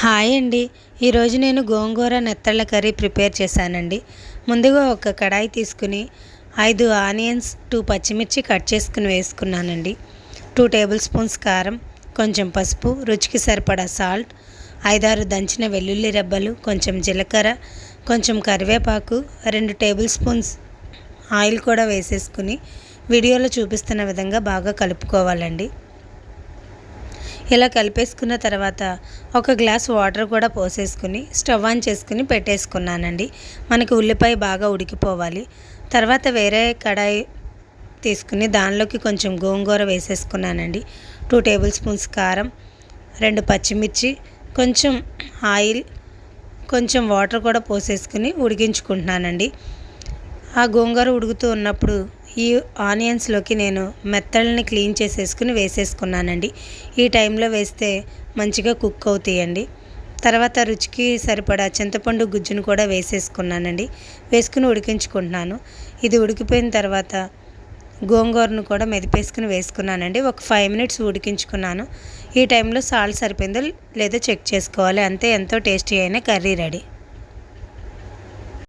Hi అండి. ఈరోజు నేను గోంగూర నెత్తళ్ళ కర్రీ ప్రిపేర్ చేశానండి. ముందుగా ఒక కడాయి తీసుకుని ఐదు ఆనియన్స్ టూ పచ్చిమిర్చి కట్ చేసుకుని వేసుకున్నానండి. టూ టేబుల్ స్పూన్స్ కారం కొంచెం పసుపు రుచికి సరిపడా సాల్ట్ ఐదారు దంచిన వెల్లుల్లి రెబ్బలు కొంచెం జీలకర్ర కొంచెం కరివేపాకు రెండు టేబుల్ స్పూన్స్ ఆయిల్ కూడా వేసేసుకుని వీడియోలో చూపిస్తున్న విధంగా బాగా కలుపుకోవాలండి. ఇలా కలిపేసుకున్న తర్వాత ఒక గ్లాస్ వాటర్ కూడా పోసేసుకుని స్టవ్ ఆన్ చేసుకుని పెట్టేసుకున్నానండి. మనకి ఉల్లిపాయ బాగా ఉడికిపోవాలి. తర్వాత వేరే కడాయి తీసుకుని దానిలోకి కొంచెం గోంగూర వేసేసుకున్నానండి. టూ టేబుల్ స్పూన్స్ కారం రెండు పచ్చిమిర్చి కొంచెం ఆయిల్ కొంచెం వాటర్ కూడా పోసేసుకుని ఉడికించుకుంటున్నానండి. ఆ గోంగూర ఉడుకుతూ ఉన్నప్పుడు ఈ ఆనియన్స్లోకి నేను మెత్తల్ని క్లీన్ చేసేసుకుని వేసేసుకున్నానండి. ఈ టైంలో వేస్తే మంచిగా కుక్ అవుతాయండి. తర్వాత రుచికి సరిపడా చింతపండు గుజ్జును కూడా వేసేసుకున్నానండి. వేసుకుని ఉడికించుకుంటున్నాను. ఇది ఉడికిపోయిన తర్వాత గోంగూరను కూడా మెదిపేసుకుని వేసుకున్నానండి. ఒక ఫైవ్ మినిట్స్ ఉడికించుకున్నాను. ఈ టైంలో సాల్ట్ సరిపోయిందో లేదో చెక్ చేసుకోవాలి. అంతే ఎంతో టేస్టీ అయిన కర్రీ రెడీ.